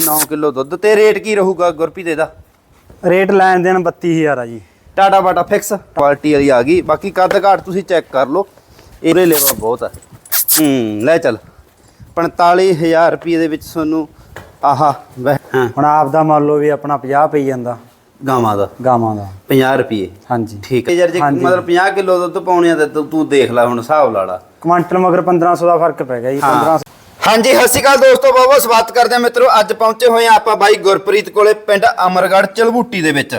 9 kilo ਦੁੱਧ ਤੇ rate ਕੀ ਰਹੂਗਾ ਗੁਰਪ੍ਰੀਤ ਇਹਦਾ? ਰੇਟ ਲੈਣ ਦੇਣ 32000 ਆ ਜੀ। ਟਾਟਾ ਬਾਟਾ ਫਿਕਸ ਕੁਆਲਿਟੀ ਵਾਲੀ ਆ ਗਈ। ਬਾਕੀ ਕੱਦ ਘਾਟ ਤੁਸੀਂ ਚੈੱਕ ਕਰ ਲਓ। ਇਹਦੇ ਲੈਵਾ ਬਹੁਤ ਆ। ਹੂੰ ਲੈ ਚੱਲ। 45000 ਰੁਪਏ ਦੇ ਵਿੱਚ ਤੁਹਾਨੂੰ ਆਹਾ ਹੁਣ ਆਪ ਦਾ ਮੰਨ ਲਓ ਵੀ ਆਪਣਾ 50 ਪਈ ਜਾਂਦਾ। ਗਾਵਾਂ ਦਾ। ਗਾਵਾਂ ਦਾ। 50 ਰੁਪਏ। ਹਾਂਜੀ। ਠੀਕ ਹੈ। ਯਾਰ ਜੇ। ਮਤਲਬ 50 ਕਿਲੋ ਦੁੱਧ ਪਾਉਣੇ ਆ ਤੇ ਤੂੰ- ਤੂੰ ਦੇਖ ਲੈ ਹੁਣ ਹਿਸਾਬ ਲਾ ਲਾ। ਕੁਆਂਟਲ ਮਗਰ 1500 ਦਾ ਫ਼ਰਕ ਪੈ ਗਿਆ ਜੀ। 1500 ਹਾਂਜੀ, ਸਤਿ ਸ਼੍ਰੀ ਅਕਾਲ ਦੋਸਤੋ, ਬਹੁਤ ਬਹੁਤ ਸਵਾਗਤ ਕਰਦੇ ਹਾਂ ਮਿੱਤਰੋ। ਅੱਜ ਪਹੁੰਚੇ ਹੋਏ ਆ ਆਪਾਂ ਬਾਈ ਗੁਰਪ੍ਰੀਤ ਕੋਲੇ, ਪਿੰਡ ਅਮਰਗੜ੍ਹ, ਚਲਬੂਟੀ ਦੇ ਵਿੱਚ।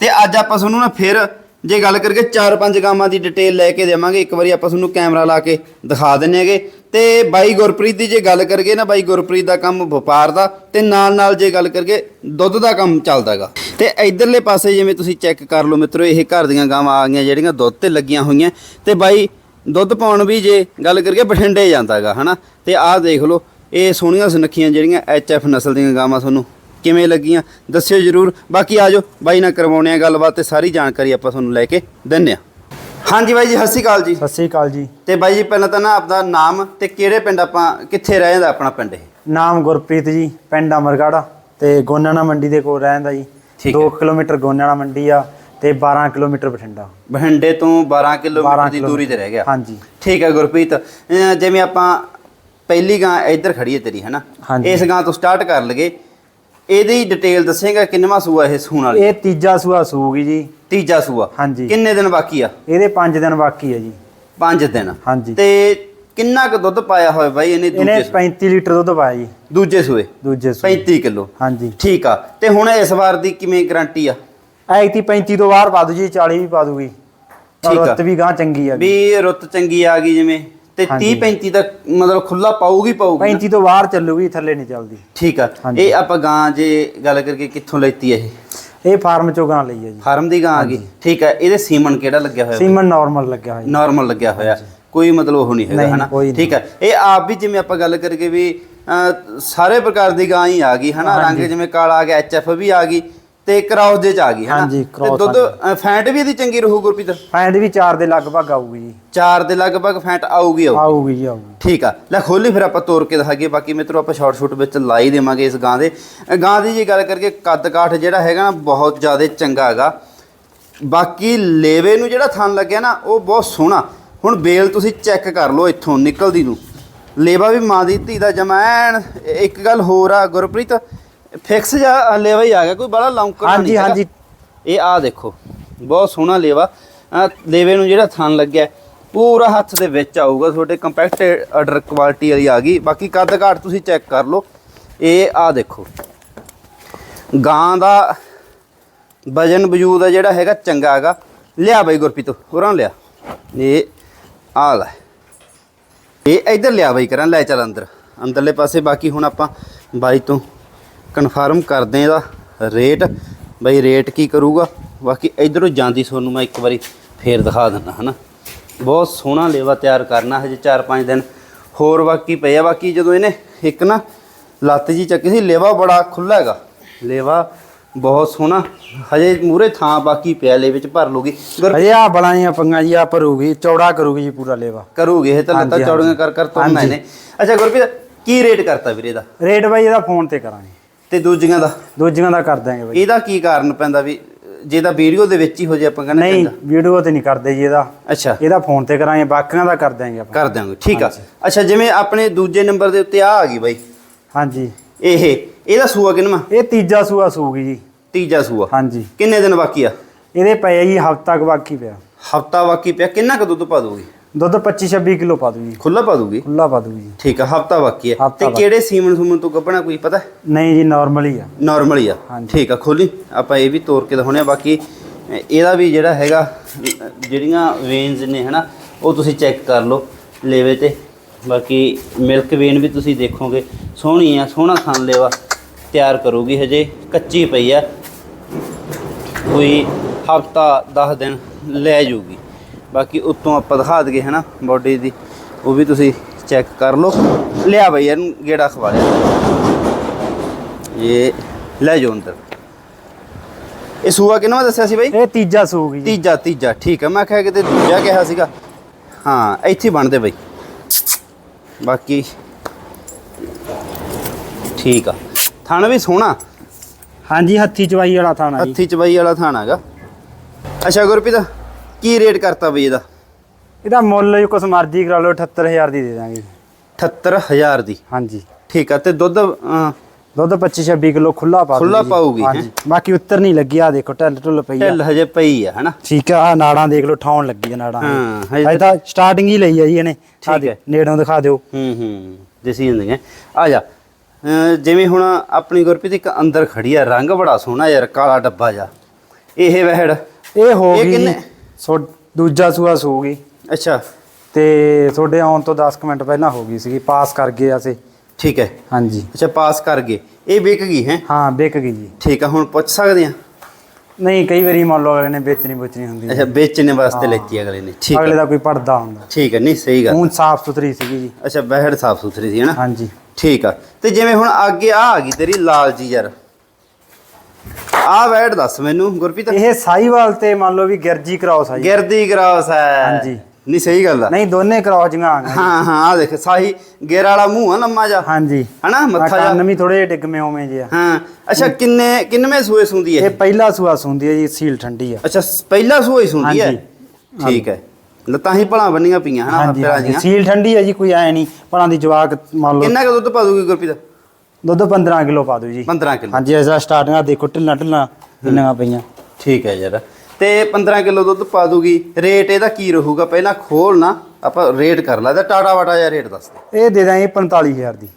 ਤੇ ਅੱਜ ਆਪਾਂ ਤੁਹਾਨੂੰ ਨਾ ਫਿਰ ਜੇ ਗੱਲ ਕਰਕੇ ਚਾਰ ਪੰਜ ਗਾਵਾਂ ਦੀ ਡਿਟੇਲ ਲੈ ਕੇ ਦੇਵਾਂਗੇ। ਇੱਕ ਵਾਰੀ ਆਪਾਂ ਤੁਹਾਨੂੰ ਕੈਮਰਾ ਲਾ ਕੇ ਦਿਖਾ ਦਿੰਨੇ ਹੈਗੇ। ਤੇ ਬਾਈ ਗੁਰਪ੍ਰੀਤ ਦੀ ਜੇ ਗੱਲ ਕਰਗੇ ਨਾ, ਬਾਈ ਗੁਰਪ੍ਰੀਤ ਦਾ ਕੰਮ ਵਪਾਰ ਦਾ, ਤੇ ਨਾਲ ਨਾਲ ਜੇ ਗੱਲ ਕਰਗੇ ਦੁੱਧ ਦਾ ਕੰਮ ਚੱਲਦਾਗਾ ਤੇ ਇਧਰਲੇ ਪਾਸੇ ਜਿਵੇਂ ਤੁਸੀਂ ਚੈੱਕ ਕਰ ਲਓ ਮਿੱਤਰੋ, ਇਹ ਘਰ ਦੀਆਂ ਗਾਵਾਂ ਆ ਗਈਆਂ, ਜਿਹੜੀਆਂ ਦੁੱਧ ਤੇ ਲੱਗੀਆਂ ਹੋਈਆਂ। ਤੇ ਬਾਈ ਦੁੱਧ ਪਾਉਣ ਵੀ ਜੇ ਗੱਲ ਕਰਕੇ ਬਠਿੰਡੇ ਜਾਂਦਾਗਾ ਹਨਾ? ਤੇ ਆਹ ਦੇਖ ਲਓ ਇਹ ਸੋਹਣੀਆਂ ਸੁਨੱਖੀਆਂ ਜਿਹੜੀਆਂ ਐਫ ਨਸਲ ਦੀਆਂ ਗਾਵਾਂ ਤੁਹਾਨੂੰ ਕਿਵੇਂ ਲੱਗੀਆਂ ਦੱਸਿਓ ਜਰੂਰ। ਬਾਕੀ ਆਜੋ ਬਾਈ ਨਾਲ ਕਰਵਾਉਣੇ ਆ ਗੱਲਬਾਤ ਤੇ ਸਾਰੀ ਜਾਣਕਾਰੀ ਆਪਾਂ ਤੁਹਾਨੂੰ ਲੈ ਕੇ ਦਿੰਨੇ ਆ। ਹਾਂਜੀ ਬਾਈ ਜੀ ਸਤਿ ਸ਼੍ਰੀ ਅਕਾਲ ਜੀ। ਸਤਿ ਸ੍ਰੀ ਅਕਾਲ ਜੀ। ਤੇ ਬਾਈ ਜੀ ਪਹਿਲਾਂ ਤਾਂ ਨਾ ਆਪਦਾ ਨਾਮ ਤੇ ਕਿਹੜੇ ਪਿੰਡ ਆਪਾਂ ਕਿੱਥੇ ਰਹਿ ਜਾਂਦਾ ਆਪਣਾ ਪਿੰਡ ਇਹ? ਨਾਮ ਗੁਰਪ੍ਰੀਤ ਜੀ ਪਿੰਡ ਅਮਰਗੜ੍ਹ ਤੇ ਗੋਨਾਣਾ ਮੰਡੀ ਦੇ ਕੋਲ ਰਹਿੰਦਾ ਜੀ। ਠੀਕ 2 ਕਿਲੋਮੀਟਰ ਗੋਨਾਣਾ ਮੰਡੀ ਆ ਤੇ 12 ਕਿਲੋਮੀਟਰ ਬਠਿੰਡਾ। ਬਠਿੰਡੇ ਤੋਂ 12 ਕਿਲੋਮੀਟਰ 12 ਦੀ ਦੂਰੀ ਤੇ ਰਹਿ ਗਿਆ। ਹਾਂਜੀ। ਠੀਕ ਹੈ ਗੁਰਪ੍ਰੀਤ ਜਿਵੇਂ ਆਪਾਂ ਪਹਿਲੀ ਗਾਂ ਇੱਧਰ ਖੜੀ ਹੈ ਤੇਰੀ ਹੈਨਾ। ਇਸ ਗਾਂ ਤੋਂ ਸਟਾਰਟ ਕਰ ਲਗੇ ਇਹਦੀ ਡਿਟੇਲ ਦੱਸੇਗਾ ਕਿੰਨਵਾਂ ਸੂਆ ਇਹ ਸੂਣ ਵਾਲੀ? ਇਹ ਤੀਜਾ ਸੂਆ ਸੂਗੀ ਜੀ। ਤੀਜਾ ਸੂਆ। ਹਾਂਜੀ। ਕਿੰਨੇ ਦਿਨ ਬਾਕੀ ਆ? ਇਹਦੇ 5 ਦਿਨ ਬਾਕੀ ਆ ਜੀ। 5 ਦਿਨ। ਹਾਂਜੀ। ਤੇ ਕਿੰਨਾ ਕੁ ਦੁੱਧ ਪਾਇਆ ਹੋਇਆ ਬਾਈ ਇਹਨੇ ਇਹਨੇ ਦੂਜੇ ਸੂਏ? 35 ਲੀਟਰ ਦੁੱਧ ਪਾਇਆ ਜੀ। ਦੂਜੇ ਸੂਏ? ਦੂਜੇ ਸੂਏ। 35 ਕਿਲੋ। ਹਾਂਜੀ। ਠੀਕ ਆ। ਤੇ ਹੁਣ ਇਸ ਵਾਰ ਦੀ ਕਿਵੇਂ ਗਾਰੰਟੀ ਆ? ਐਤੀ 35 ਤੋਂ ਬਾਹਰ ਦੂ ਜੀ 40 ਵੀ ਪਾ ਦੂਗੀ। ਠੀਕ ਆ। ਰੁੱਤ ਵੀ ਗਾਂ ਚੰਗੀ ਆ ਵੀ ਰੁੱਤ ਚੰਗੀ ਆ ਗਈ ਜਿਵੇਂ। ਤੇ 30 ਹਾਂਜੀ। 35 ਦਾ ਮਤਲਬ ਖੁੱਲਾ ਪਾਊਗੀ ਪਾਊਗੀ ਨਾ? 35 ਤੋਂ ਬਾਹਰ ਚੱਲੂਗੀ ਥੱਲੇ ਨਹੀਂ ਚੱਲਦੀ। ਠੀਕ ਆ। ਹਾਂਜੀ। ਇਹ ਆਪਾਂ ਗਾਂ ਜੇ ਗੱਲ ਕਰਕੇ ਕਿੱਥੋਂ ਲੈਤੀ ਆ ਇਹ? ਇਹ ਫਾਰਮ ਚੋਂ ਗਾਂ ਲਈ ਆ ਜੀ। ਫਾਰਮ ਦੀ ਗਾਂ ਆ ਗਈ। ਠੀਕ ਆ। ਇਹਦੇ ਸੀਮਨ ਕਿਹੜਾ ਲੱਗਿਆ ਹੋਇਆ? ਸੀਮਨ ਨਾਰਮਲ ਲੱਗਿਆ ਹੋਇਆ। ਜੀ ਨਾਰਮਲ ਲੱਗਿਆ ਹੋਇਆ। ਕੋਈ ਮਤਲਬ ਉਹ ਨਹੀਂ ਹੈਗਾ ਨਹੀਂ, ਹਨਾ? ਕੋਈ ਨਹੀਂ। ਠੀਕ ਹੈ ਇਹ ਆਪ ਵੀ ਜਿਵੇਂ ਆਪਾਂ ਗੱਲ ਕਰਕੇ ਵੀ ਅਹ, ਸਾਰੇ ਪ੍ਰਕਾਰ ਦੀ ਗਾਂ ਹੀ ਆ ਗਈ ਹਨਾ? ਰੰਗ। ਜਿਵੇਂ ਕਾਲਾ ਆ ਗਿਆ ਐਚਐਫ ਵੀ ਆ ਗਈ। ਤੇ ਕ੍ਰਾਸ ਦੇ ਚ ਆ ਗਈ ਹਨਾ? ਹਾਂਜੀ, ਤੇ ਦੁੱਧ ਫੈਂਟ ਵੀ ਇਹਦੀ ਚੰਗੀ ਰਹੂ ਗੁਰਪ੍ਰੀਤ? ਫੈਂਡ ਵੀ 4 ਦੇ ਲਗਭਗ ਆਊਗੀ ਜੀ। ਦੇ ਲਗਭਗ ਫੈਂਟ ਆਊਗੀ ਆਊਗੀ। ਆਊਗੀ ਜੀ ਆਊਗੀ। ਠੀਕ ਆ। ਲੈ ਖੋਲੀ ਫਿਰ ਆਪਾਂ ਤੋੜ ਕੇ ਦਿਖਾਈਏ। ਬਾਕੀ ਮਿੱਤਰੋ ਆਪਾਂ ਸ਼ਾਰਟ ਸ਼ੂਟ ਵਿੱਚ ਲਾ ਹੀ ਦੇਵਾਂਗੇ ਇਸ ਗਾਂ ਦੇ। ਗਾਂ ਦੀ ਜੇ ਗੱਲ ਕਰਕੇ ਕੱਦ ਕਾਠ ਜਿਹੜਾ ਹੈਗਾ ਨਾ ਬਹੁਤ ਜ਼ਿਆਦਾ ਚੰਗਾ ਹੈਗਾ। ਬਾਕੀ ਲੇਵੇ ਨੂੰ ਜਿਹੜਾ ਥਣ ਲੱਗਿਆ ਨਾ ਉਹ ਬਹੁਤ ਸੋਹਣਾ। ਹੁਣ ਬੇਲ ਤੁਸੀਂ ਚੈੱਕ ਕਰ ਲਓ ਇੱਥੋਂ ਨਿਕਲਦੀ ਨੂੰ। ਲੇਵਾ ਵੀ ਮਾਂ ਦੀ ਧੀ ਦਾ ਜਮੈਣ ਇੱਕ ਗੱਲ ਹੋਰ ਆ ਗੁਰਪ੍ਰੀਤ ਫਿਕਸ ਜਾਂ ਲੇਵਾ ਹੀ ਆ ਗਿਆ ਕੋਈ ਬੜਾ ਲੌਂਕਰ ਹਾਂਜੀ, ਹਾਂਜੀ। ਇਹ ਆ ਦੇਖੋ ਬਹੁਤ ਸੋਹਣਾ ਲੇਵਾ। ਲੇਵੇ ਨੂੰ ਜਿਹੜਾ ਥਣ ਲੱਗਿਆ ਪੂਰਾ ਹੱਥ ਦੇ ਵਿੱਚ ਆਊਗਾ ਤੁਹਾਡੇ ਕੰਪੈਕਟ ਆਰਡਰ ਕੁਆਲਿਟੀ ਵਾਲੀ ਆ ਗਈ। ਬਾਕੀ ਕੱਦ ਘਾਟ ਤੁਸੀਂ ਚੈੱਕ ਕਰ ਲਓ। ਇਹ ਆ ਦੇਖੋ ਗਾਂ ਦਾ ਵਜਨ ਵਜੂਦ ਜਿਹੜਾ ਹੈਗਾ ਚੰਗਾ ਹੈਗਾ। ਲਿਆ ਬਈ ਗੁਰਪ੍ਰੀਤ ਹੋਰਾਂ ਲਿਆ। ਇਹ ਆ ਲੈ। ਇਹ ਇੱਧਰ ਲਿਆ ਬਈ ਕਰਾਂ ਲੈ ਚੱਲ ਅੰਦਰ। ਅੰਦਰਲੇ ਪਾਸੇ ਬਾਕੀ ਹੁਣ ਆਪਾਂ ਬਾਈ ਤੋਂ ਕਨਫਰਮ ਕਰਦੇ ਆ ਇਹਦਾ ਰੇਟ। ਬਈ ਰੇਟ ਕੀ ਕਰੂਗਾ? ਬਾਕੀ ਇਧਰੋਂ ਜਾਂਦੀ ਤੁਹਾਨੂੰ ਮੈਂ ਇੱਕ ਵਾਰੀ ਫੇਰ ਦਿਖਾ ਦਿੰਦਾ ਹਨਾ? ਬਹੁਤ ਸੋਹਣਾ ਲੇਵਾ ਤਿਆਰ ਕਰਨਾ ਹਜੇ 4-5 ਦਿਨ। ਹੋਰ ਬਾਕੀ ਪਏ ਆ ਬਾਕੀ ਜਦੋਂ ਇਹਨੇ ਇੱਕ ਨਾ ਲੱਤ ਜੀ ਚੱਕੀ ਸੀ ਲੇਵਾ ਬੜਾ ਖੁੱਲਾ ਹੈਗਾ। ਲੇਵਾ ਬਹੁਤ ਸੋਹਣਾ। ਹਜੇ ਮੂਰੇ ਥਾਂ ਬਾਕੀ ਪਿਆ ਲੇਵੇ ਚ ਭਰ ਲੂਗੀ ਅਜੇ ਆ ਬਲਾਈਆਂ ਪੰਗਾਂ ਜੀ ਆ ਭਰੂਗੀ ਚੌੜਾ ਕਰੂਗੀ ਜੀ ਪੂਰਾ ਲੇਵਾ। ਕਰੂਗੇ ਇਹ ਤਾਂ ਲੱਤਾਂ ਹਾਂਜੀ, ਚੌੜੀਆਂ ਕਰ ਕਰ ਹਾਂਜੀ। ਇਹਨੇ। ਅੱਛਾ ਗੁਰਪ੍ਰੀਤ ਕੀ ਰੇਟ ਕਰਤਾ ਵੀਰੇ ਦਾ ਰੇਟ ਬਾਈ ਇਹਦਾ ਫੋਨ ਤੇ ਕਰਾਂਗੇ। ਤੇ ਦੂਜੀਆਂ ਦਾ? ਦੂਜੀਆਂ ਦਾ ਕਰ ਦਾਂਗੇ ਬਾਈ। ਇਹਦਾ ਕੀ ਕਾਰਨ ਪੈਂਦਾ ਵੀ ਜੇ ਤਾਂ ਵੀਡੀਓ ਦੇ ਵਿੱਚ ਹੀ ਹੋ ਜੇ ਆਪਾਂ ਕਹਿੰਦੇ ਨਹੀਂ। ਵੀਡੀਓ ਤੇ ਨਹੀਂ ਕਰਦੇ ਜੀ ਇਹਦਾ। ਅੱਛਾ। ਇਹਦਾ ਫੋਨ ਤੇ ਕਰਾਂਗੇ ਬਾਕੀਆਂ ਦਾ ਕਰ ਦਾਂਗੇ ਆਪਾਂ। ਕਰ ਦਿਆਂਗੇ ਠੀਕ ਆ। ਅੱਛਾ ਜਿਵੇਂ ਆਪਣੇ ਦੂਜੇ ਨੰਬਰ ਦੇ ਉੱਤੇ ਆ ਆ ਗਈ ਬਾਈ। ਹਾਂਜੀ। ਇਹ ਇਹਦਾ ਸੂਆ ਕਿੰਨਵਾ ਇਹ ਤੀਜਾ ਸੂਆ ਸੂਗੀ ਜੀ। ਤੀਜਾ ਸੂਆ। ਹਾਂਜੀ। ਕਿੰਨੇ ਦਿਨ ਬਾਕੀ ਆ? ਇਹਦੇ ਪਏ ਜੀ ਹਫਤਾ ਕੁ ਬਾਕੀ ਪਿਆ। ਹਫਤਾ ਬਾਕੀ ਪਿਆ ਕਿੰਨਾ ਕੁ ਦੁੱਧ ਪਾ ਦੂਗੀ ਦੁੱਧ 25 26 ਕਿਲੋ ਪਾ ਦੂਗੀ। ਖੁੱਲਾ ਪਾ ਦੂਗੀ? ਖੁੱਲਾ ਪਾ ਦੂਗੀ। ਜੀ ਠੀਕ ਆ ਹਫਤਾ ਬਾਕੀ ਆ। ਹਫ਼ਤਾ ਤੇ। ਕਿਹੜੇ ਸੀਮਨ ਸੂਮਨ ਤੋਂ ਗੱਭਣਾ ਕੋਈ ਪਤਾ? ਨਹੀਂ ਜੀ ਨਾਰਮਲ ਹੀ ਆ। ਨਾਰਮਲ ਹੀ ਆ। ਹਾਂਜੀ। ਠੀਕ ਆ ਖੋਲੀ। ਆਪਾਂ ਇਹ ਵੀ ਤੋੜ ਕੇ ਦਿਖਾਉਣੇ ਆ ਬਾਕੀ ਅ, ਇਹਦਾ ਵੀ ਜਿਹੜਾ ਹੈਗਾ ਅ, ਜਿਹੜੀਆਂ ਵੇਨਸ ਨੇ ਹਨਾ ਉਹ ਤੁਸੀਂ ਚੈੱਕ ਕਰ ਲਓ ਲੇਵੇ ਤੇ। ਬਾਕੀ ਮਿਲਕ ਵੇਨ ਵੀ ਤੁਸੀਂ ਦੇਖੋਗੇ। ਸੋਹਣੀ ਆ ਸੋਹਣਾ ਥਣ ਲੇਵਾ ਤਿਆਰ ਕਰੂਗੀ ਹਜੇ। ਕੱਚੀ ਪਈ ਆ। ਕੋਈ ਹਫਤਾ 10 ਦਿਨ ਲੈ ਜਾਊਗੀ ਬਾਕੀ ਉੱਤੋਂ ਆਪਾਂ ਦਿਖਾ ਦਈਏ ਹਨਾ ਬਾਡੀ ਦੀ। ਉਹ ਵੀ ਤੁਸੀਂ ਚੈੱਕ ਕਰ ਲਓ। ਲਿਆ ਬਈ ਇਹਨੂੰ ਗੇੜਾ ਖਵਾ ਲਿਆ। ਇਹ ਲੈ ਜਾਓ ਅੰਦਰ। ਇਹ ਸੂਆ ਕਿੰਨਾ ਦੱਸਿਆ ਸੀ ਬਾਈ? ਇਹ ਤੀਜਾ ਸੂਗੀ ਜੀ। ਤੀਜਾ ਤੀਜਾ। ਠੀਕ ਹੈ ਮੈਂ ਕਿਹਾ ਕਿਤੇ ਦੂਜਾ ਕਿਹਾ ਸੀਗਾ। ਹਾਂ ਇੱਥੇ ਬਣਦੇ ਬਾਈ। ਬਾਕੀ ਠੀਕ ਆ। ਥਣ ਵੀ ਸੋਹਣਾ। ਹਾਂਜੀ ਹੱਥੀ ਚਵਾਈ ਵਾਲਾ ਥਾਣਾ ਜੀ। ਹੱਥੀ ਚਬਾਈ ਵਾਲਾ ਥਣ ਹੈਗਾ। ਅੱਛਾ ਗੁਰਪ੍ਰੀਤ। ਕੀ ਰੇਟ ਕਰਤਾ ਬਈ ਇਹਦਾ? ਇਹਦਾ ਮੁੱਲ ਜੀ ਕੁਛ ਮਰਜ਼ੀ ਕਰਾ ਲਓ 78000 ਦੀ ਦੇ ਦਾਂਗੇ। 78000 ਦੀ? ਹਾਂਜੀ। ਠੀਕ ਆ ਤੇ ਦੁੱਧ ਅਹ, ਦੁੱਧ 25 26 ਕਿਲੋ ਖੁੱਲਾ ਪਾ ਖੁੱਲਾ ਦੂਗੀ। ਪਾਊਗੀ, ਹਾਂਜੀ। ਬਾਕੀ ਉੱਤਰ ਨਹੀਂ ਲੱਗੀ ਆ ਦੇਖੋ ਢਿੱਲ ਢੁੱਲ ਪਈ ਆ। ਢਿੱਲ ਹਜੇ ਪਈ ਆ ਹਨਾ? ਠੀਕ ਆ ਆਹ ਨਾੜਾਂ ਦੇਖ ਲਓ ਠਾਉਣ ਲੱਗੀ ਆ ਨਾੜਾਂ। ਹਾਂ, ਹਜੇ ਤਾਂ ਸਟਾਰਟਿੰਗ ਹੀ ਲਈ ਆ ਜੀ ਇਹਨੇ। ਆਹ ਠੀਕ ਹੈ। ਨੇੜੋਂ ਦਿਖਾ ਦਿਓ। ਹੂੰ ਹੂੰ ਦੇਸੀ ਹੁੰਦੀਆਂ ਆ ਜਾ। ਅਹ, ਜਿਵੇਂ ਹੁਣ ਆਪਣੀ ਗੁਰਪ੍ਰੀਤ ਇੱਕ ਅੰਦਰ ਖੜੀ ਆ ਰੰਗ ਬੜਾ ਸੋਹਣਾ ਯਾਰ ਕਾਲਾ ਡੱਬਾ ਜਾ ਇਹ ਵਹਿੜ। ਇਹ ਹੋ ਇਹ ਗਈ ਕਿੰਨੇ? ਸੋ ਦੂਜਾ ਸੂਆ ਸੂਗੀ। ਅੱਛਾ। ਤੇ ਤੁਹਾਡੇ ਆਉਣ ਤੋਂ 10 ਕੁ ਮਿੰਟ ਪਹਿਲਾਂ ਹੋ ਗਈ ਸੀਗੀ ਪਾਸ ਕਰ ਗਏ ਅਸੀਂ। ਠੀਕ ਹੈ। ਹਾਂਜੀ। ਅੱਛਾ ਪਾਸ ਕਰ ਗਏ। ਇਹ ਵਿਕ ਗਈ ਹੈ? ਹਾਂ ਵਿਕ ਗਈ ਜੀ। ਠੀਕ ਆ ਹੁਣ ਪੁੱਛ ਸਕਦੇ ਆ ਨਹੀਂ ਕਈ ਵਾਰੀ ਮੰਨ ਲਓ ਅਗਲੇ ਨੇ ਵੇਚਣੀ ਬੁਚਣੀ ਹੁੰਦੀ ਹੈ। ਅੱਛਾ ਵੇਚਣੇ ਵਾਸਤੇ ਲੈਤੀ ਅਗਲੇ ਨੇ। ਠੀਕ ਅਗਲੇ ਹੈ ਦਾ ਕੋਈ ਪੜਦਾ ਹੁੰਦਾ। ਠੀਕ ਹੈ ਨਹੀਂ ਸਹੀ ਗੱਲ। ਹੁਣ ਸਾਫ਼ ਸੁਥਰੀ ਸੀਗੀ ਜੀ। ਅੱਛਾ ਬਹਿੜ ਸਾਫ਼ ਸੁਥਰੀ ਸੀ ਹਨਾ ਹਾਂਜੀ। ਠੀਕ ਆ। ਤੇ ਜਿਵੇਂ ਹੁਣ ਅੱਗੇ ਆ ਆ ਗਈ ਤੇਰੀ ਲਾਲ ਜੀ ਯਾਰ। ਆ ਵੈੜ ਦੱਸ ਮੈਨੂੰ ਗੁਰਪ੍ਰੀਤ। ਇਹ ਸਾਈਵਾਲ ਤੇ ਮੰਨ ਲਓ ਵੀ ਗਿਰਜੀ ਕ੍ਰਾਸ ਆ ਜੀ ਗਿਰਦੀ ਕਰਾਸ ਹੈ ਹਾਂਜੀ। ਨਹੀਂ ਸਹੀ ਗੱਲ ਆ। ਨਹੀਂ ਦੋਨੇ ਕ੍ਰਾਸ ਜੀਆਂ ਆ ਹਾਂ ਹਾਂ ਆ ਦੇਖ ਸਾਹੀ ਗੇਰ ਵਾਲਾ ਮੂੰਹ ਆ ਲੰਮਾ ਜਾ ਹਾਂਜੀ। ਹਨਾ ਮੱਥਾ ਕੰਨ ਜਾ ਵੀ ਥੋੜੇ ਡਿੱਗਵੇਂ ਉਵੇਂ ਜੇ ਆ ਹਾਂ ਅੱਛਾ ਕਿੰਨੇ ਕਿੰਨਵੇਂ ਸੂਏ ਸੁੰਦੀ ਇਹ? ਹੈ ਪਹਿਲਾ ਸੂਆ ਸੁੰਦੀ ਹੈ ਜੀ ਸੀਲ ਠੰਡੀ ਆ ਅੱਛਾ ਪਹਿਲਾ ਸੂਏ ਸੁੰਦੀ ਹੈ? ਹਾਂਜੀ। ਠੀਕ ਹੈ। ਲੱਤਾਂ ਹੀ ਭਲਾਂ ਬੰਨੀਆਂ ਪਈਆਂ ਹਨਾ ਪੈਰਾਂ ਹਾਂਜੀ। ਦੀਆਂ ਸੀਲ ਠੰਡੀ ਹੈ ਜੀ ਕੋਈ ਐ ਨਹੀਂ। ਭਲਾਂ ਦੀ ਜਵਾਕ ਮੰਨ ਲਓ। ਕਿੰਨਾ ਕੁ ਦੁੱਧ ਪਾ ਦੂਗੀ ਗੁਰਪ੍ਰੀਤ? ਦੁੱਧ 15 ਕਿਲੋ ਪਾ ਦਿਓ ਜੀ। 15 ਕਿਲੋ। ਹਾਂਜੀ ਐਸਾ ਸਟਾਰਟਿੰਗ ਆ ਦੇਖੋ ਢਿੱਲਾਂ ਢਿੱਲਾਂ ਇੰਨੀਆਂ ਪਈਆਂ। ਠੀਕ ਹੈ ਯਾਰ। ਤੇ 15 ਕਿਲੋ ਦੁੱਧ ਪਾ ਦੂਗੀ। ਰੇਟ ਇਹਦਾ ਕੀ ਰਹੂਗਾ? ਪਹਿਲਾਂ ਖੋਲ ਨਾ ਆਪਾਂ ਰੇਟ ਕਰ ਲਾ। ਤੇ ਟਾਟਾ ਵਾਟਾ ਜਾਂ ਰੇਟ ਦੱਸ ਦੇ। ਇਹ ਦੇ ਦਾਂਗੇ 45000 ਦੀ।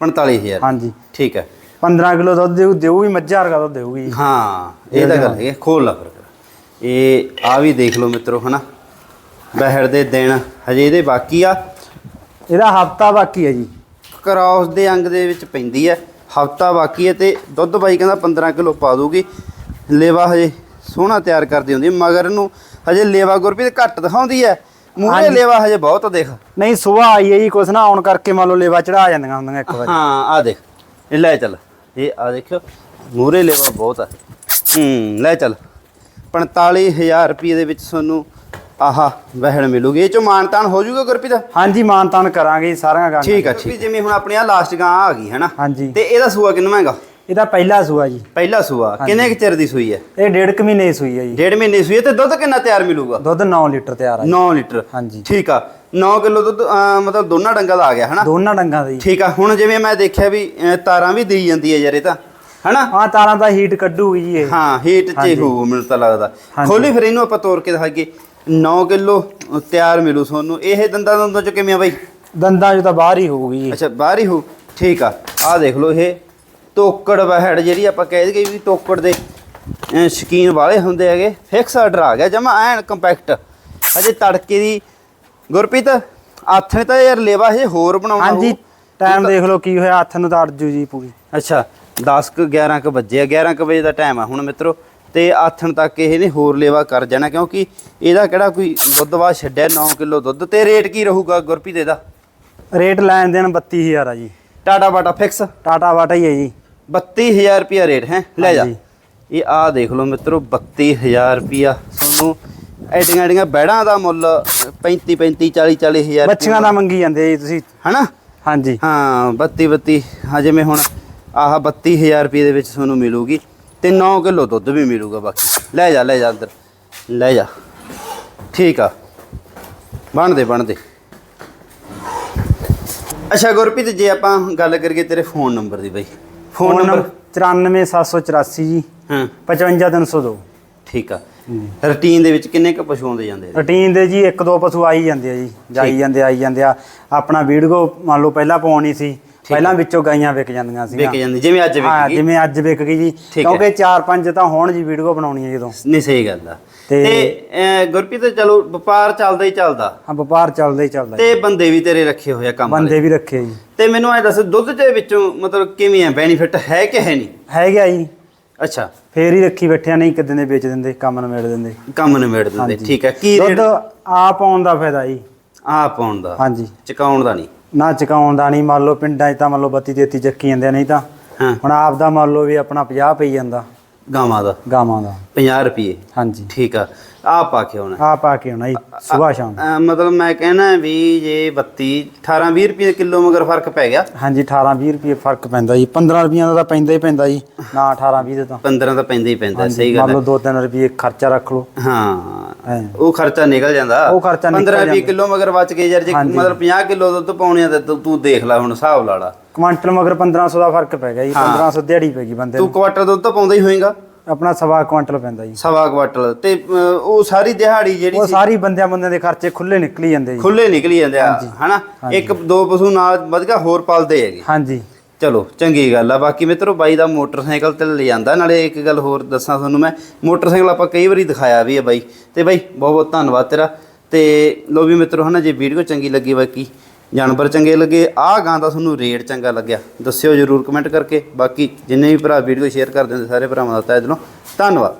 45000 ਹਾਂਜੀ। ਠੀਕ ਹੈ। 15 ਕਿਲੋ ਦੁੱਧ ਦੇਊ ਦੇਊ ਵੀ ਮੱਝਾਂ ਵਰਗਾ ਦੁੱਧ ਦੇਊਗੀ। ਹਾਂ ਇਹ ਤਾਂ ਗੱਲ ਹੈ ਖੋਲ ਲਾ ਫਿਰ। ਇਹ ਆ ਵੀ ਦੇਖ ਲਓ ਮਿੱਤਰੋ ਹਨਾ? ਬਹਿੜ ਦੇ ਦਿਨ ਹਜੇ ਇਹਦੇ ਬਾਕੀ ਆ। ਇਹਦਾ ਹਫਤਾ ਬਾਕੀ ਹੈ ਜੀ। ਕ੍ਰਾਸ ਦੇ ਅੰਗ ਦੇ ਵਿੱਚ ਪੈਂਦੀ ਹੈ। ਹਫਤਾ ਬਾਕੀ ਹੈ ਤੇ ਦੁੱਧ ਬਾਈ ਕਹਿੰਦਾ 15 ਕਿਲੋ ਪਾ ਦੂਗੀ। ਲੇਵਾ ਹਜੇ ਸੋਹਣਾ ਤਿਆਰ ਕਰਦੀ ਹੁੰਦੀ ਮਗਰ ਨੂੰ ਹਜੇ ਲੇਵਾ ਗੁਰਪ੍ਰੀਤ ਘੱਟ ਦਿਖਾਉਂਦੀ ਹੈ। ਮੂਹਰੇ। ਲੇਵਾ ਹਜੇ ਬਹੁਤ ਦੇਖ। ਨਹੀਂ ਸੁਬਾਹ ਆਈ ਹੈ ਜੀ ਕੁਛ ਨਾ ਆਉਣ ਕਰਕੇ ਮੰਨ ਲਓ ਲੇਵਾ ਚੜਾ ਜਾਂਦੀਆਂ ਹੁੰਦੀਆਂ ਇੱਕ ਵਾਰੀ। ਹਾਂ ਆ ਦੇਖ। ਇਹ ਲੈ ਚੱਲ। ਇਹ ਆ ਦੇਖਿਓ ਮੂਹਰੇ ਲੇਵਾ ਬਹੁਤ ਆ। ਹੂੰ ਲੈ ਚੱਲ। 45000 ਰੁਪਏ ਦੇ ਵਿੱਚ ਤੁਹਾਨੂੰ ਆਹਾ ਵਹਿਣ ਮਿਲੂਗੀ। ਇਹ ਚੋਂ ਮਾਨਤਾਨ ਹੋ ਜਾਊਗਾ ਗੁਰਪ੍ਰੀਤ? ਹਾਂਜੀ ਮਾਨ ਤਾਨ ਕਰਾਂਗੇ ਜੀ ਸਾਰੀਆਂ ਗਾਂ ਠੀਕ ਆ ਠੀਕ ਜਿਵੇਂ ਹੁਣ ਆਪਣੇ ਆ ਲਾਸਟ ਗਾਂ ਆ ਗਈ ਹੈਨਾ? ਹਾਂਜੀ। ਤੇ ਇਹਦਾ ਸੂਆ ਕਿੰਨਾ ਹੈਗਾ? ਇਹਦਾ ਪਹਿਲਾ ਸੂਆ ਜੀ। ਪਹਿਲਾ ਸੂਆ। ਕਿੰਨੇ ਕੁ ਚਿਰ ਦੀ ਸੂਈ ਹੈ? ਇਹ ਡੇਢ ਕੁ ਮਹੀਨੇ ਦੀ ਸੂਈ ਹੈ ਜੀ। ਡੇਢ ਮਹੀਨੇ ਸੂਈ ਹੈ ਤੇ ਦੁੱਧ ਕਿੰਨਾ ਤਿਆਰ ਮਿਲੂਗਾ? ਦੁੱਧ 9 ਲੀਟਰ ਤਿਆਰ ਜੀ। 9 ਲੀਟਰ। ਹਾਂਜੀ। ਠੀਕ ਆ। 9 ਕਿਲੋ ਦੁੱਧ ਮਤਲਬ ਦੋਨਾਂ ਡੰਗਾਂ ਦਾ ਆ ਗਿਆ ਹਨਾ? ਦੋਨਾਂ ਡੰਗਾਂ ਦਾ ਜੀ। ਠੀਕ ਆ। ਹੁਣ ਜਿਵੇਂ ਮੈਂ ਦੇਖਿਆ ਵੀ ਤਾਰਾਂ ਵੀ ਦੇਈ ਜਾਂਦੀ ਹੈ ਯਾਰ ਇਹ ਤਾਂ ਹਨਾ? ਹਾਂ ਤਾਰਾਂ ਦਾ ਹੀਟ ਕੱਢੂਗੀ ਜੀ ਇਹ। ਹਾਂ ਹੀਟ ਚ ਹੀ ਹੋਊ ਮੈਨੂੰ ਤਾਂ ਲੱਗਦਾ। ਖੋਲੀ ਫਿਰ ਇਹਨੂੰ ਆਪਾਂ ਤੋੜ ਕੇ ਦਿਖਾਈਏ। 9 ਕਿਲੋ ਤਿਆਰ ਮਿਲੂ ਤੁਹਾਨੂੰ। ਇਹ ਦੰਦਾਂ ਦੰਦਾਂ ਚ ਕਿਵੇਂ ਆ ਬਾਈ? ਦੰਦਾਂ 'ਚ ਤਾਂ ਬਾਹਰ ਹੀ ਹੋਊਗੀ ਜੀ। ਅੱਛਾ ਬਾਹਰ ਹੀ ਹੋ। ਠੀਕ ਆ। ਆਹ ਦੇਖ ਲਓ ਇਹ ਤੋਕੜ ਵਹਿੜ ਜਿਹੜੀ ਆਪਾਂ ਕਹਿ ਦਈਏ ਵੀ ਤੋਕੜ ਦੇ ਸ਼ੌਕੀਨ ਵਾਲੇ ਹੁੰਦੇ ਹੈਗੇ। ਫਿਕਸ ਆਰਡਰ ਆ ਗਿਆ ਜਮਾ ਐਨ ਕੰਪੈਕਟ ਅਜੇ ਤੜਕੇ ਦੀ ਗੁਰਪ੍ਰੀਤ ਆਥਣੇ ਤਾਂ ਯਾਰ ਲੇਵਾ ਇਹ ਹੋਰ ਬਣਾਉਣਾ ਹਾਂਜੀ। ਟਾਈਮ ਦੇਖ ਲਓ ਕੀ ਹੋਇਆ ਹੱਥ ਨੂੰ ਤਾਂ ਅੜ ਜੂ ਜੀ ਪੂਰੀ। ਅੱਛਾ 10 ਕੁ 11 ਕੁ ਵਜੇ ਆ। 11 ਕੁ ਵਜੇ ਦਾ ਟਾਈਮ ਆ ਹੁਣ ਮਿੱਤਰੋ। ਤੇ ਆਥਣ ਤੱਕ ਇਹ ਨੇ ਹੋਰ ਲੇਵਾ ਕਰ ਜਾਣਾ ਕਿਉਂਕਿ ਇਹਦਾ ਕਿਹੜਾ ਕੋਈ ਦੁੱਧ ਵਾ ਛੱਡਿਆ 9 ਕਿਲੋ ਦੁੱਧ ਤੇ ਰੇਟ ਕੀ ਰਹੂਗਾ ਗੁਰਪ੍ਰੀਤ ਇਹਦਾ? ਰੇਟ ਲੈਣ ਦੇਣ 32000 ਆ ਜੀ। ਟਾਟਾ ਬਾਟਾ ਫਿਕਸ? ਟਾਟਾ ਵਾਟਾ ਹੀ ਹੈ ਜੀ। 32000 ਰੁਪਿਆ ਰੇਟ ਹੈ? ਲੈ ਜਾ। ਇਹ ਆ ਦੇਖ ਲਓ ਮਿੱਤਰੋ 32000 ਰੁਪਿਆ ਤੁਹਾਨੂੰ ਐਡੀਆਂ ਐਡੀਆਂ ਬੈੜਾਂ ਦਾ ਮੁੱਲ 35 35 40 40000 ਬੱਚੀਆਂ ਦਾ ਮੰਗੀ ਜਾਂਦੇ ਜੀ ਤੁਸੀਂ। ਹਨਾ? ਹਾਂਜੀ। ਹਾਂ 32 32 ਹਾਂ ਜਿਵੇਂ ਹੁਣ ਆਹ 32000 ਰੁਪਏ ਦੇ ਵਿੱਚ ਤੁਹਾਨੂੰ ਮਿਲੂਗੀ। ਤੇ 9 ਕਿਲੋ ਦੁੱਧ ਵੀ ਮਿਲੂਗਾ ਬਾਕੀ। ਲੈ ਜਾ ਲੈ ਜਾ ਅੰਦਰ। ਲੈ ਜਾ। ਠੀਕ ਆ। ਬਣ ਦੇ ਬਣ ਦੇ ਅੱਛਾ ਗੁਰਪ੍ਰੀਤ ਜੇ ਆਪਾਂ ਗੱਲ ਕਰੀਏ ਤੇਰੇ ਫੋਨ ਨੰਬਰ ਦੀ ਬਾਈ। Phone number? 94784 ਜੀ। ਹਾਂ। 55302 ਠੀਕ ਆ। ਰੂਟੀਨ ਦੇ ਵਿੱਚ ਕਿੰਨੇ ਕੁ ਪਸ਼ੂ ਆਉਂਦੇ ਜਾਂਦੇ ਆ? ਰੂਟੀਨ ਦੇ ਜੀ ਇੱਕ ਦੋ ਪਸ਼ੂ ਆਈ ਜਾਂਦੇ ਆ ਜੀ। ਜਾਈ ਜਾਂਦੇ ਆਈ ਜਾਂਦੇ ਆ। ਆਪਣਾ ਵੀਡੀਓ ਮੰਨ ਲਓ ਪਹਿਲਾਂ ਪਾਉਣੀ ਸੀ। ਪਹਿਲਾਂ ਵਿੱਚੋਂ ਗਾਈਆਂ ਵਿਕ ਜਾਂਦੀਆਂ ਸੀ ਵਿਕ ਜਾਂਦੇ ਜਿਵੇਂ ਅੱਜ ਹਾਂ ਵਿਕ। ਗਈ ਜਿਵੇਂ ਅੱਜ ਵਿਕ ਗਈ ਜੀ। ਹੈ। ਕਿਉਂਕਿ 4-5 ਤਾਂ ਹੋਣ ਜੀ ਵੀਡੀਓ ਬਣਾਉਣੀ ਹੈ ਜਦੋਂ। ਨਹੀਂ ਸਹੀ ਗੱਲ ਆ। ਤੇ- ਗੁਰਪ੍ਰੀਤ ਚਲੋ ਵਪਾਰ ਚੱਲਦਾ ਹੀ ਚੱਲਦਾ। ਹਾਂ ਵਪਾਰ ਚੱਲਦਾ ਹੀ ਚੱਲਦਾ। ਤੇ ਬੰਦੇ ਵੀ ਤੇਰੇ ਰੱਖੇ ਹੋਏ ਆ ਕੰਮ ਬੰਦੇ ਵੀ ਰੱਖੇ ਜੀ। ਤੇ ਮੈਨੂੰ ਐ ਦੱਸ ਦੁੱਧ ਦੇ ਵਿੱਚੋਂ ਮਤਲਬ ਕਿਵੇਂ ਆ? ਬੈਨੀਫਿਟ ਹੈ ਕਿ ਹੈ ਨਹੀਂ? ਹੈਗਾ ਜੀ। ਅੱਛਾ। ਫੇਰ ਹੀ ਰੱਖੀ ਬੈਠਿਆ ਨਹੀਂ ਕਿਤੇ ਨੇ ਵੇਚ ਦਿੰਦੇ ਕੰਮ ਨਿਬੇੜ ਦਿੰਦੇ। ਕੰਮ ਨਿਬੇੜ ਦਿੰਦੇ। ਠੀਕ ਹੈ। ਕੀ ਦੁੱਧ ਆਪ ਆਉਣ ਦਾ ਫਾਇਦਾ ਜੀ। ਆ ਪਾਉਣ ਦਾ। ਹਾਂਜੀ। ਚਕਾਉਣ ਦਾ ਨਹੀਂ। ਨਾ ਚਕਾਉਣ ਦਾ ਨਹੀਂ ਮੰਨ ਲਓ ਪਿੰਡਾਂ 'ਚ ਤਾਂ ਮੰਨ ਲਓ ਬੱਤੀ ਤੇਤੀ ਚੱਕੀ ਜਾਂਦੇ ਆ, ਨਹੀਂ ਤਾਂ ਹਾਂ। ਹੁਣ ਆਪ ਦਾ ਮੰਨ ਲਓ ਵੀ ਆਪਣਾ 50 ਪਈ ਜਾਂਦਾ। ਗਾਵਾਂ ਦਾ। ਗਾਵਾਂ ਦਾ। 50 ਰੁਪਏ ਹਾਂਜੀ। ਠੀਕ ਆ। ਆ ਪਾ ਕੇ ਆਉਣਾ ਆ ਪਾ ਕੇ ਆਉਣਾ ਜੀ ਸਵੇਰ ਸ਼ਾਮ। ਮਤਲਬ ਮੈਂ ਕਹਿਣਾ ਵੀ ਜੇ 32 18 20 ਰੁਪਏ ਕਿਲੋ ਮਗਰ ਫ਼ਰਕ ਪੈ ਗਿਆ। ਹਾਂਜੀ 18 20 ਰੁਪਏ ਫ਼ਰਕ ਪੈਂਦਾ ਜੀ 15 ਰੁਪਈਆਂ ਦਾ ਤਾਂ ਪੈਂਦਾ ਹੀ ਪੈਂਦਾ ਜੀ ਨਾ 18 20 ਦੇ ਤਾਂ। 15 ਤਾਂ ਪੈਂਦਾ ਹੀ ਪੈਂਦਾ ਸਹੀ ਮੰਨ ਗੱਲ ਲਓ 2-3 ਰੁਪਏ ਖਰਚਾ ਰੱਖ ਲਓ। ਹੈ ਐਂ। ਉਹ ਖਰਚਾ ਨਿਕਲ ਜਾਂਦਾ। ਉਹ ਖਰਚਾ ਨਿਕਲ 15 20 ਜਾਂਦਾ। ਕਿਲੋ ਮਗਰ ਬਚ ਕੇ ਯਾਰ ਜੇ ਮਤਲਬ 50 ਕਿਲੋ ਦੁੱਧ ਪਾਉਣੇ ਆ ਤੇ ਤੂੰ- ਤੂੰ ਦੇਖ ਲੈ ਹੁਣ ਹਿਸਾਬ ਲਾ ਲਾ। ਕੁਆਂਟਲ ਮਗਰ 1500 ਦਾ ਫ਼ਰਕ ਪੈ ਗਿਆ ਜੀ 1500 ਦਿਹਾੜੀ ਪੈ ਗਈ ਬੰਦੇ ਤੂੰ ਨੂੰ। ਕੁਆਟਰ ਦੁੱਧ ਤਾਂ ਪਾਉਂਦਾ ਹੀ ਹੋਏਗਾ। ਆਪਣਾ ਸਵਾ ਕੁਆਂਟਲ ਪੈਂਦਾ ਜੀ। ਸਵਾ ਕੁਆਟਲ ਤੇ ਉਹ ਸਾਰੀ ਦਿਹਾੜੀ ਜਿਹੜੀ ਉਹ ਸਾਰੀ ਬੰਦਿਆਂ ਬੰਦਿਆਂ ਦੇ ਖਰਚੇ ਖੁੱਲੇ ਨਿਕਲੀ ਜਾਂਦੇ ਜੀ। ਖੁੱਲੇ ਨਿਕਲੀ ਜਾਂਦੇ ਆ ਹਨਾ? ਇੱਕ ਦੋ ਪਸ਼ੂ ਨਾਲ ਵਧੀਆ ਹੋਰ ਪਾਲਦੇ ਹੈਗੇ। ਹਾਂਜੀ। ਚਲੋ ਚੰਗੀ ਗੱਲ ਆ। ਬਾਕੀ ਮਿੱਤਰੋ ਬਾਈ ਦਾ ਮੋਟਰਸਾਈਕਲ ਤੇ ਲੈ ਜਾਂਦਾ। ਨਾਲੇ ਇੱਕ ਗੱਲ ਹੋਰ ਦੱਸਾਂ ਤੁਹਾਨੂੰ ਮੈਂ। ਮੋਟਰਸਾਈਕਲ ਆਪਾਂ ਕਈ ਵਾਰੀ ਦਿਖਾਇਆ ਵੀ ਹੈ ਬਾਈ। ਤੇ ਬਾਈ ਬਹੁਤ ਬਹੁਤ ਧੰਨਵਾਦ ਤੇਰਾ। ਤੇ ਲੋ ਵੀ ਮਿੱਤਰੋ ਹਨਾ ਜੇ ਵੀਡੀਓ ਚੰਗੀ ਲੱਗੀ ਬਾਕੀ ਜਾਨਵਰ ਚੰਗੇ ਲੱਗੇ, ਆਹ ਗਾਂ ਦਾ ਤੁਹਾਨੂੰ ਰੇਟ ਚੰਗਾ ਲੱਗਿਆ। ਦੱਸਿਓ ਜਰੂਰ ਕਮੈਂਟ ਕਰਕੇ। ਬਾਕੀ ਜਿੰਨੇ ਵੀ ਭਰਾ ਵੀਡੀਓ ਸ਼ੇਅਰ ਕਰਦੇ ਹੁੰਦੇ, ਸਾਰੇ ਭਰਾਵਾਂ ਦਾ ਤਹਿ ਦਿਲੋਂ ਧੰਨਵਾਦ।